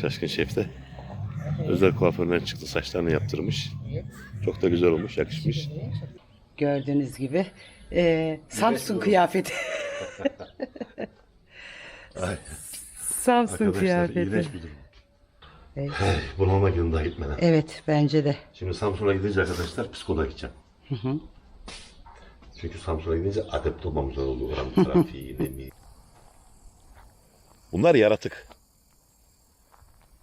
Şaşkın Şef de özel kuaföründen çıktı. Saçlarını yaptırmış. Çok da güzel olmuş, yakışmış. Gördüğünüz gibi e, Samsun kıyafeti. Samsun Arkadaşlar kıyafeti. iğrenç bir durum. Evet. Hey, bunalma günü daha gitmeden. Evet bence de. Şimdi Samsun'a gidince arkadaşlar psikoloğa gideceğim. Çünkü Samsun'a gidince adept olmam zor oluyor. Oranın trafiği, nemi. Bunlar yaratık.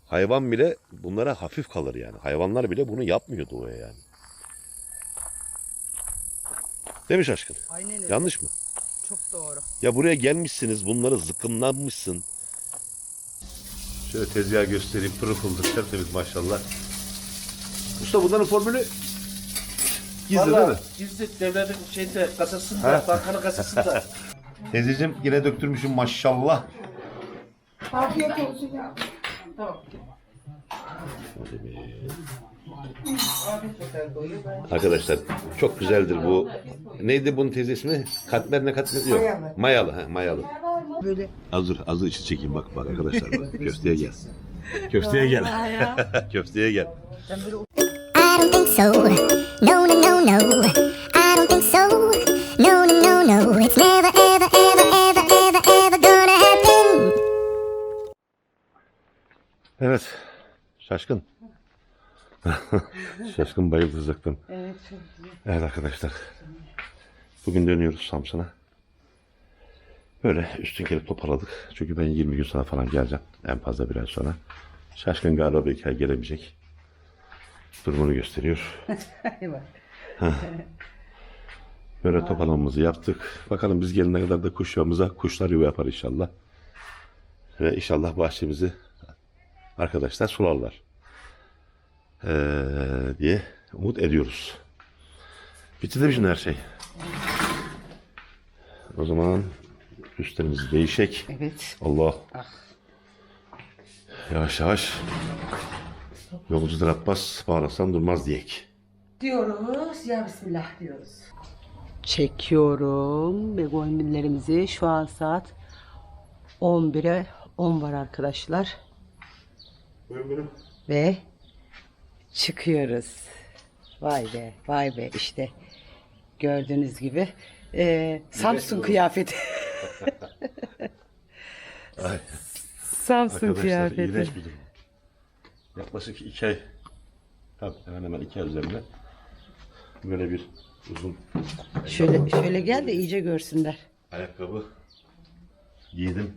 Hayvan bile bunlara hafif kalır yani. Hayvanlar bile bunu yapmıyor doğaya yani. Değil mi şaşkın? Aynen öyle. Yanlış mı? Çok doğru. Ya buraya gelmişsiniz, bunları zıkkımlanmışsın. Şöyle tezgah göstereyim, pırıl pırıl tertemiz maşallah. Usta bunların formülü gizli değil mi? Valla gizli devletin şeyde kasasında, bankanın kasasında. Teyzeciğim yine döktürmüşüm maşallah. Afiyet olsun ya. Arkadaşlar çok güzeldir bu. Neydi bunun teyze ismi? Katmer ne katmer? Yok. Mayalı. Mayalı. He, mayalı. Böyle Hazır, hazır içi çekeyim bak bak arkadaşlar bak. Köfteye gel. Köfteye gel. Köfteye gel. I don't think so. No. Şaşkın. Şaşkın bayıldı zıkkım. evet çok güzel. Evet arkadaşlar. Bugün dönüyoruz Samsun'a. Böyle üstün gelip toparladık. Çünkü ben 20 gün sonra falan geleceğim. En fazla bir ay sonra. Şaşkın galiba bir ay gelemeyecek. Durumunu gösteriyor. Böyle toparlamamızı yaptık. Bakalım biz gelene kadar da kuş yuvamıza kuşlar yuva yapar inşallah. Ve inşallah bahçemizi arkadaşlar sularlar. Ee, diye umut ediyoruz. Bitti de bizim her şey. O zaman üstlerimizi değişek. Evet. Allah. Yavaş yavaş. Yolcudur Abbas bağırsan durmaz diyek. Diyoruz ya Bismillah diyoruz. Çekiyorum begonvillerimizi. Şu an saat 11'e 10 var arkadaşlar. Ve çıkıyoruz. Vay be, vay be işte gördüğünüz gibi e, Samsun kıyafeti. Samsun Arkadaşlar kıyafeti. iğrenç bir durum. Yaklaşık iki ay, tabii hemen hemen iki ay üzerinde böyle bir uzun Şöyle şöyle gel de iyice görsünler. ayakkabı giydim.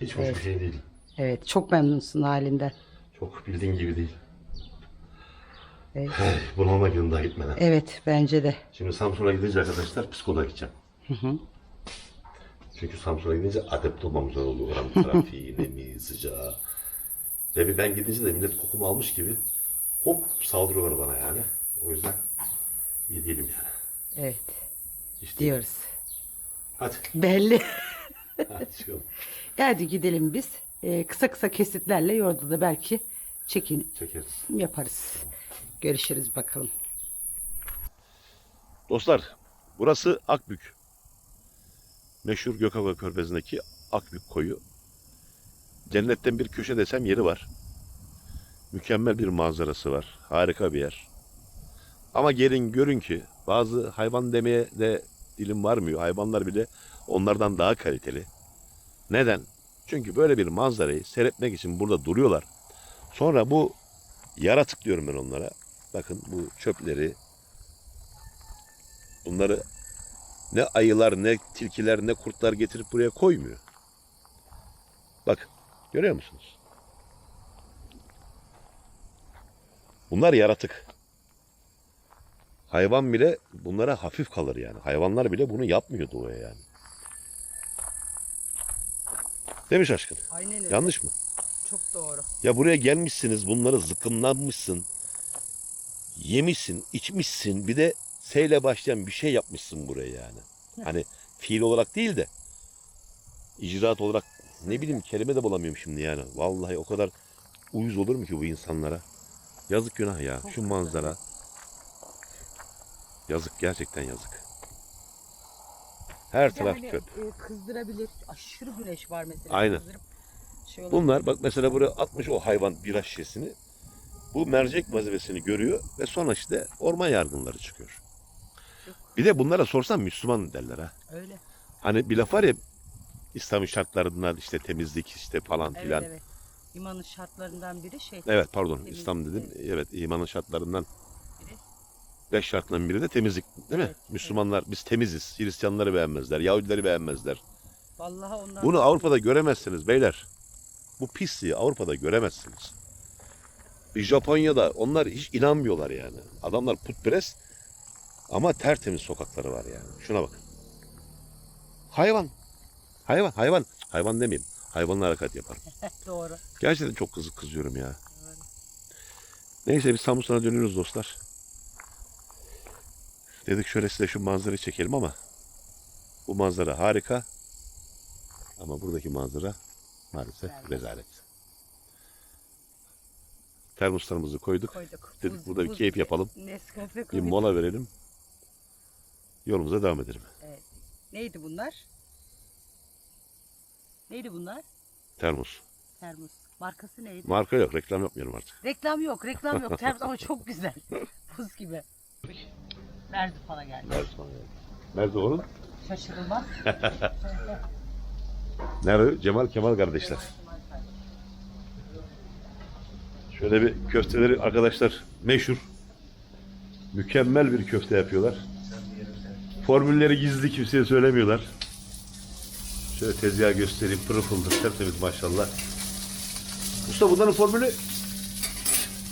Hiç hoş bir şey değil. Evet, çok memnunsun halinden. Çok bildiğin gibi değil. Evet. Hey, bunalma günü daha gitmeden. Evet, bence de. Şimdi Samsun'a gidince arkadaşlar psikoloğa gideceğim. Çünkü Samsun'a gidince adept olmam zor oluyor. Oranın trafiği, nemi, sıcağı. Ve bir ben gidince de millet kokumu almış gibi hop saldırıyorlar bana yani. O yüzden iyi değilim yani. Evet, İşte, diyoruz. Hadi, Belli. hadi çıkalım. Hadi gidelim biz. Ee, kısa kısa kesitlerle yolda da belki çekin Çekeriz. yaparız. Görüşürüz bakalım. Dostlar, burası Akbük. Meşhur Gökova Körfezi'ndeki Akbük koyu. Cennetten bir köşe desem yeri var. Mükemmel bir manzarası var. Harika bir yer. Ama gelin görün ki bazı hayvan demeye de dilim varmıyor. Hayvanlar bile onlardan daha kaliteli. Neden? Çünkü böyle bir manzarayı seyretmek için burada duruyorlar. Sonra bu yaratık diyorum ben onlara. Bakın bu çöpleri, Bunları ne ayılar, ne tilkiler, ne kurtlar getirip buraya koymuyor. Bak, görüyor musunuz? Bunlar yaratık. Hayvan bile bunlara hafif kalır yani. Hayvanlar bile bunu yapmıyor doğaya yani. Değil mi şaşkın? Aynen Yanlış mı? Çok doğru. Ya buraya gelmişsiniz, bunları zıkkımlanmışsın. Yemişsin, içmişsin. Bir de S ile başlayan bir şey yapmışsın buraya yani. Hani fiil olarak değil de icraat olarak ne bileyim kelime de bulamıyorum şimdi yani. Vallahi o kadar uyuz olur mu ki bu insanlara? Yazık günah ya. Şu manzara. Yazık gerçekten yazık. Her taraf Yani, çöp. e, kızdırabilir. Aşırı güneş var mesela. Aynen. Kızdırıp şey. Bunlar bak mesela buraya atmış o hayvan bira şişesini. Bu mercek vazifesini görüyor ve sonra işte orman yargınları çıkıyor. Bir de bunlara sorsan Müslüman derler ha. Öyle. Hani bir laf var ya İslam şartlarından işte temizlik işte falan Evet filan. evet. İmanın şartlarından biri şey. Evet pardon Temizlik, İslam dedim. Evet imanın şartlarından Biri. beş şartından biri de temizlik değil mi? Evet, Müslümanlar biz temiziz. Hristiyanları beğenmezler. Yahudileri beğenmezler. Vallahi ondan Bunu Avrupa'da göremezsiniz beyler. Bu pisliği Avrupa'da göremezsiniz. Bir Japonya'da onlar hiç inanmıyorlar yani. Adamlar putperest ama tertemiz sokakları var yani. Şuna bakın. Hayvan. Hayvan, hayvan. Hayvan demeyeyim. Hayvanla hareket yapar. doğru. Gerçekten çok kızık kızıyorum ya. Neyse biz Samsun'a dönüyoruz dostlar. Dedik şöyle size şu manzarayı çekelim ama bu manzara harika. Ama buradaki manzara maalesef rezalet. Termoslarımızı koyduk. Koyduk. Dedik Buz- burada bir keyif yapalım. Nescafe Bir mola verelim. Yolumuza devam edelim. Neydi bunlar? Neydi bunlar? Termos. Termos. Markası neydi? Marka yok. Reklam yapmıyorum artık. reklam yok, reklam yok. Termos ama çok güzel. Buz gibi. Merzifon'a geldi. Nerede onun? Şaşırılmaz. Nerede? Cemal Kemal kardeşler. Şöyle bir köfteleri arkadaşlar meşhur. Mükemmel bir köfte yapıyorlar. Formülleri gizli kimseye söylemiyorlar. Şöyle tezgah göstereyim. Pırıl pırıldır. Tertemiz maşallah. Usta bunların formülü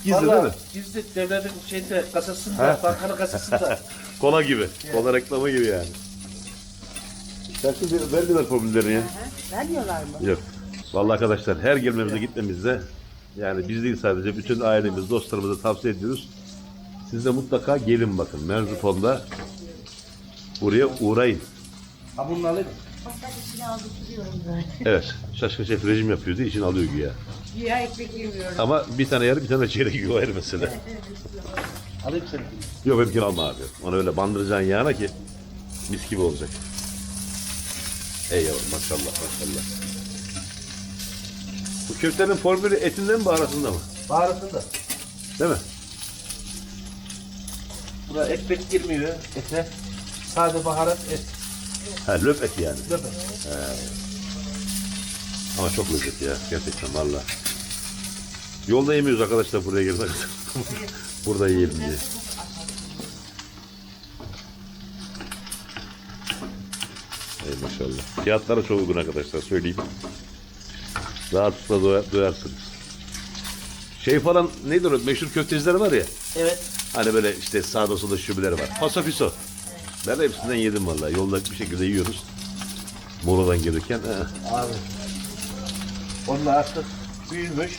gizli değil mi? Vallahi gizli devletin şeyde kasasında, bankanın kasasında. Kola gibi. Kola reklamı gibi yani. Sen şimdi verdiler formüllerini ya. Vermiyorlar mı? Yok. Vallahi arkadaşlar her gelmemize gitmemizde yani biz değil sadece bütün ailemiz, dostlarımıza tavsiye ediyoruz. Siz de mutlaka gelin bakın. Merzifon'da buraya uğrayın. Ha bunun alayım. Evet. Şaşkın şef rejim yapıyordu. için alıyor güya. Güya ekmek yemiyorum. Ama bir tane yer bir tane çeyrek yiyor ayrı mesele. Alayım seni. Yok benimkini alma abi. Onu öyle bandıracaksın yağına ki mis gibi olacak. Ey yavrum maşallah maşallah. Bu köftenin formülü etinden mi baharatında mı? Baharatında. Değil mi? Buna ekmek girmiyor ete. Sade baharat et. Ha löp eti yani. Löpe. Ama çok lezzetli ya. Gerçekten valla. Yolda yemiyoruz arkadaşlar buraya gelmek. Burada yiyelim diye. Ey maşallah. Fiyatları çok uygun arkadaşlar söyleyeyim. Rahatlıkla doya- doyarsınız. Şey falan nedir o meşhur köfteciler var ya. Evet. Hani böyle işte sağda solda şubeleri var. Paso fiso. Ben de hepsinden yedim vallahi. Yolda bir şekilde yiyoruz. Moro'dan gelirken. he. Abi. Onlar artık büyümüş.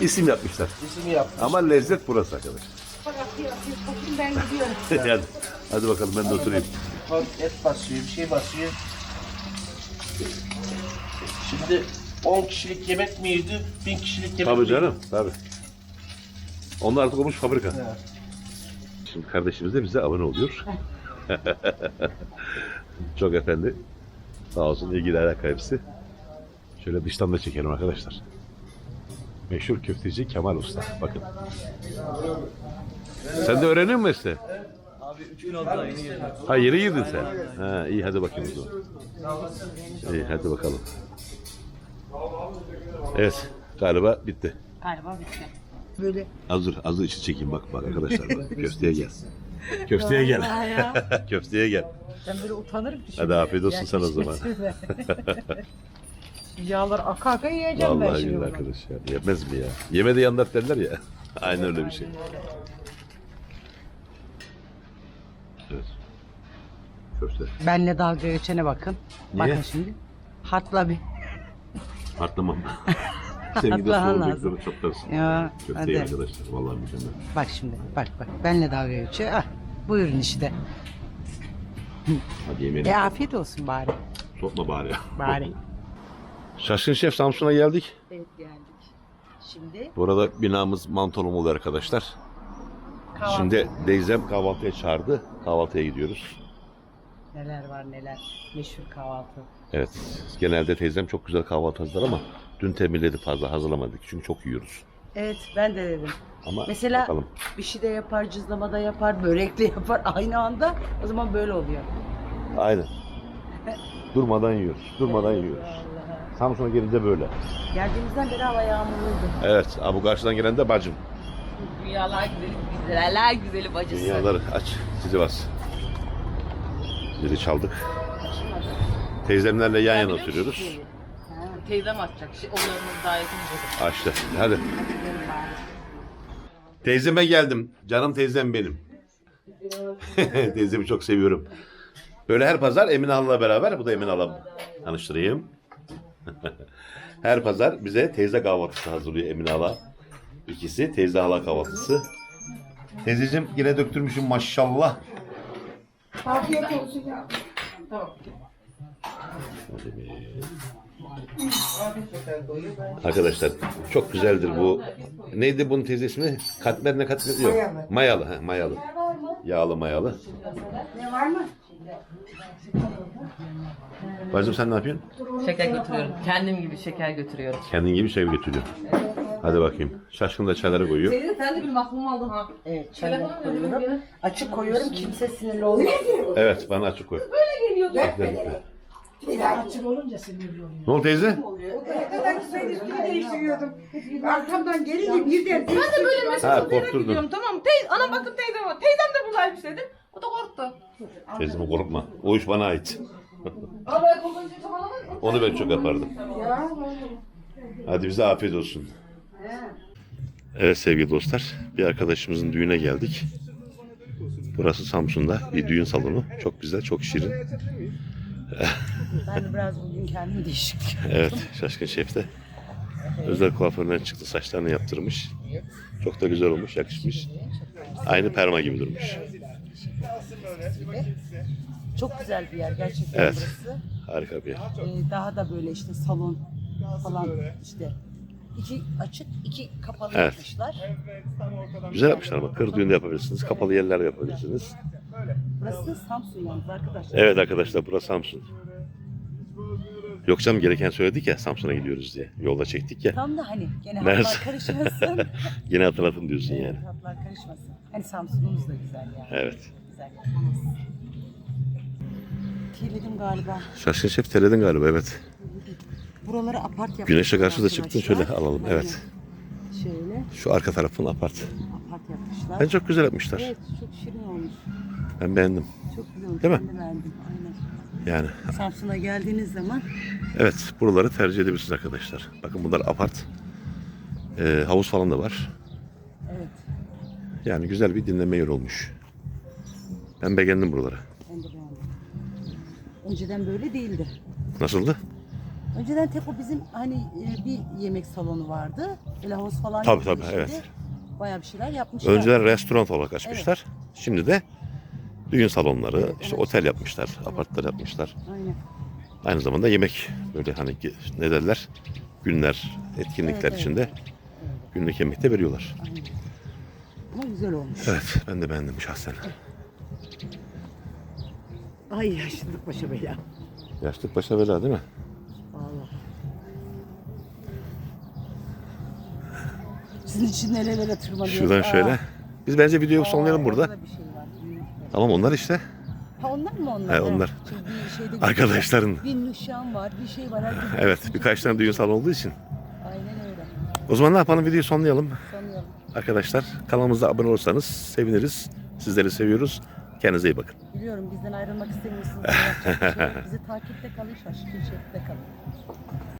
İsim yapmışlar. İsmi yapmış. Ama lezzet burası arkadaşlar. ben gidiyorum. hadi, hadi bakalım ben de oturayım. Et basıyor, bir şey basıyor. Şimdi 10 kişilik yemek mi yedi, 1000 kişilik yemek Tabii mi canım, tabii. Onlar artık olmuş fabrika. yedi? Şimdi kardeşimiz de bize abone oluyor. Çok efendi. Sağ olsun ilgili alaka hepsi. Şöyle dıştan da çekelim arkadaşlar. Meşhur köfteci Kemal Usta. Bakın. Sen de öğreniyor musun mesleği? Abi 3 gün oldu daha yeni girdim. Ha yeni girdin sen. Ha iyi hadi bakayım o zaman. İyi hadi bakalım. Evet galiba bitti. Galiba bitti. Böyle. Hazır, hazır içi çekeyim bak bak arkadaşlar bak. Köfteye gel. Köfteye gel. Köfteye gel. Ben böyle utanırım ki Hadi afiyet olsun sana o zaman. Yağlar aka aka yiyeceğim ben Vallahi şimdi. bunu. arkadaş ya. Yemez mi ya? Yeme de yandat derler ya. Aynen öyle bir şey. Evet. Köfte. Benle dalga geçene bakın. Niye? Bakın şimdi. Hatla bir. Patlamam. Sen gidip Atlaman soğuk lazım. çok dersin. Ya hadi. arkadaşlar. Vallahi mükemmel. Bak şimdi. Bak bak. Benle dalga geçiyor. Ah, buyurun işte. Hadi yemeğini. E afiyet olsun bari. Sokma bari. Bari. Şaşkın Şef Samsun'a geldik. evet geldik. Şimdi Burada binamız mantolum arkadaşlar. Kahvaltı. Şimdi Deyzem kahvaltıya çağırdı. Kahvaltıya gidiyoruz. Neler var neler. Meşhur kahvaltı. Evet. Genelde teyzem çok güzel kahvaltı hazırlar ama Dün tembihledik fazla hazırlamadık çünkü çok yiyoruz. Evet ben de dedim. Ama Mesela bakalım. bir şey de yapar, cızlama da yapar, börekli yapar aynı anda. O zaman böyle oluyor. Aynen. Durmadan yiyoruz. Durmadan yiyoruz. Samsun'a gelince böyle. Geldiğimizden beri hava yağmurluydu. Evet. Ha, bu karşıdan gelen de bacım. Dünyalar güzeli, güzeller güzeli bacısı. Dünyaları aç. Sizi bas. Zili çaldık. Teyzemlerle yan yana oturuyoruz. Teyzem atacak. Şey, onların davetini Açtı. Hadi. Teyzeme geldim. Canım teyzem benim. Teyzemi çok seviyorum. Böyle her pazar Emine Hanım'la beraber, bu da Emine Hanım. Tanıştırayım. her pazar bize teyze kahvaltısı hazırlıyor Emine Hala. İkisi teyze hala kahvaltısı. Teyzeciğim yine döktürmüşüm maşallah. Afiyet olsun ya. Arkadaşlar çok güzeldir bu. Neydi bunun teyze ismi? Katmer ne katmer? Yok. Mayalı. Mayalı. he, mayalı. Yağlı mayalı. Ne var mı? Bacım sen ne yapıyorsun? Şeker götürüyorum. Kendim gibi şeker götürüyorum. Kendin gibi şey götürüyor. Hadi bakayım. Şaşkın da çayları koyuyor. Teyze sen de bir mahrum aldın ha. Evet çayları koyuyorum. Açık koyuyorum kimse sinirli olmasın. Evet bana açık koy. Açık olunca sinirli oluyor. Ne oldu teyze? Ne kadar güzel üstünü değiştiriyordum. Arkamdan gelince birden Ben de böyle Ha korkturdun. Diyorum tamam mı? Teyze, ana bakın teyzem var. Teyzem de buradaymış dedim. O da korktu. Teyzeme korkma. O iş bana ait. Ama korkunca tamam Onu ben çok yapardım. ya. Hadi bize afiyet olsun. Evet sevgili dostlar. Bir arkadaşımızın düğüne geldik. Burası Samsun'da bir düğün salonu. Çok güzel, çok şirin. Ben de biraz bugün kendimi değişik. Evet, Şaşkın Şef de özel kuaförden çıktı. Saçlarını yaptırmış. Çok da güzel olmuş, yakışmış. Aynı perma gibi durmuş. Çok güzel bir yer gerçekten Evet. burası. Harika bir yer. Ee, daha da böyle işte salon falan işte. İki açık, iki kapalı Evet. yapmışlar. Güzel yapmışlar ama kır düğünde yapabilirsiniz. Kapalı yerlerde yapabilirsiniz. Burası Samsun yalnız arkadaşlar. Evet arkadaşlar burası Samsun. Yok canım gereken söyledik ya Samsun'a gidiyoruz diye. Yolda çektik ya. Tam da hani gene hatlar karışmasın. Yine hatırlatın diyorsun yani. Evet, hatlar karışmasın. Hani Samsun'umuz da güzel yani. Evet. Güzel. Kirledim galiba. Şaşkın Şef teledin galiba evet. Buraları apart yapmışlar. Güneşe karşı da çıktın şöyle alalım. Evet. Şöyle Şu arka tarafın apart. apart yapmışlar. Ben çok güzel yapmışlar. Evet çok şirin olmuş. Ben beğendim. Çok güzel olmuş. Değil mi? Ben de beğendim. Aynen. Yani Samsun'a geldiğiniz zaman evet buraları tercih edebilirsiniz arkadaşlar. Bakın bunlar apart. Ee, havuz falan da var. evet Yani güzel bir dinleme yeri olmuş. Ben beğendim buraları. ben de beğendim. Önceden böyle değildi. Nasıldı? Önceden tek o bizim hani e, bir yemek salonu vardı. Havuz falan Tabii, yoktu tabii, evet. Bayağı bir şeyler yapmışlar. Önceden restoran olarak açmışlar. Şimdi de düğün salonları, işte otel yapmışlar, apartlar yapmışlar. Aynen. Aynı zamanda yemek böyle hani ge- ne derler? Günler, etkinlikler Evet, evet. içinde günlük yemek de veriyorlar. Aynen. Ama güzel olmuş. Evet, ben de beğendim şahsen. Ay yaşlılık başa bela. Yaşlık başa bela değil mi? Sizin için nerelere tırmanıyoruz. Şuradan Aa, şöyle. Biz bence videoyu sonlayalım burada. orada bir şey var. Tamam onlar işte. Ha onlar mı onlar? He, onlar. Çünkü bir şeyde Arkadaşların. Bir nişan var, bir şey var. herkes- Evet, birkaç tane düğün salonu olduğu için. Aynen öyle. O zaman ne yapalım? Videoyu sonlayalım. Sanıyorum. Arkadaşlar kanalımıza abone olursanız seviniriz. Sizleri seviyoruz. Kendinize iyi bakın. Biliyorum bizden ayrılmak istemiyorsunuz. Yapacak bir şey yok. Bizi takipte kalın, şaşkın şekilde kalın.